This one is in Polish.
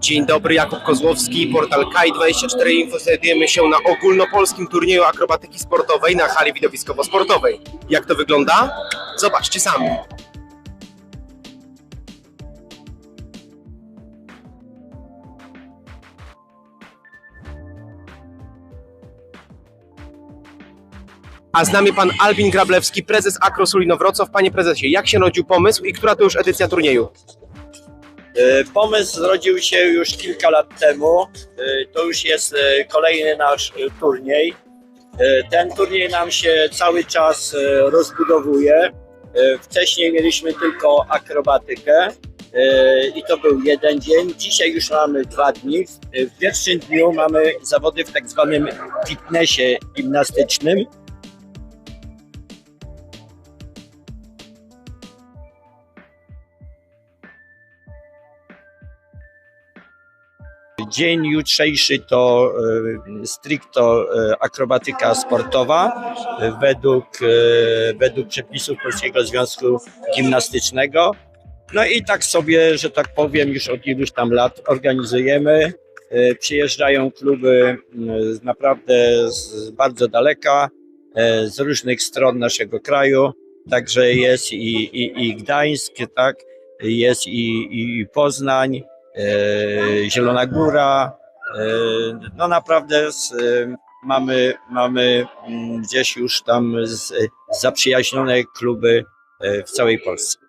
Dzień dobry, Jakub Kozłowski, portal KAI24 Info. Znajdujemy się na ogólnopolskim turnieju akrobatyki sportowej na hali widowiskowo-sportowej. Jak to wygląda? Zobaczcie sami. A z nami pan Albin Grablewski, prezes Akrosulino Wrocław. Panie prezesie, jak się rodził pomysł i która to już edycja turnieju? E, Pomysł zrodził się już kilka lat temu. E, To już jest e, kolejny nasz turniej. Ten turniej nam się cały czas rozbudowuje. Wcześniej mieliśmy tylko akrobatykę i to był jeden dzień. Dzisiaj już mamy dwa dni. W pierwszym dniu mamy zawody w tak zwanym fitnessie gimnastycznym. Dzień jutrzejszy to e, stricto e, akrobatyka sportowa e, według, według przepisów Polskiego Związku Gimnastycznego. No i tak sobie, że tak powiem, już od iluś tam lat organizujemy. Przyjeżdżają kluby naprawdę z bardzo daleka, z różnych stron naszego kraju. Także jest i, i, i Gdańsk, tak, jest i, i Poznań, Zielona Góra. E, no naprawdę z, e, mamy, mamy mm, gdzieś już tam zaprzyjaźnione kluby e, w całej Polsce.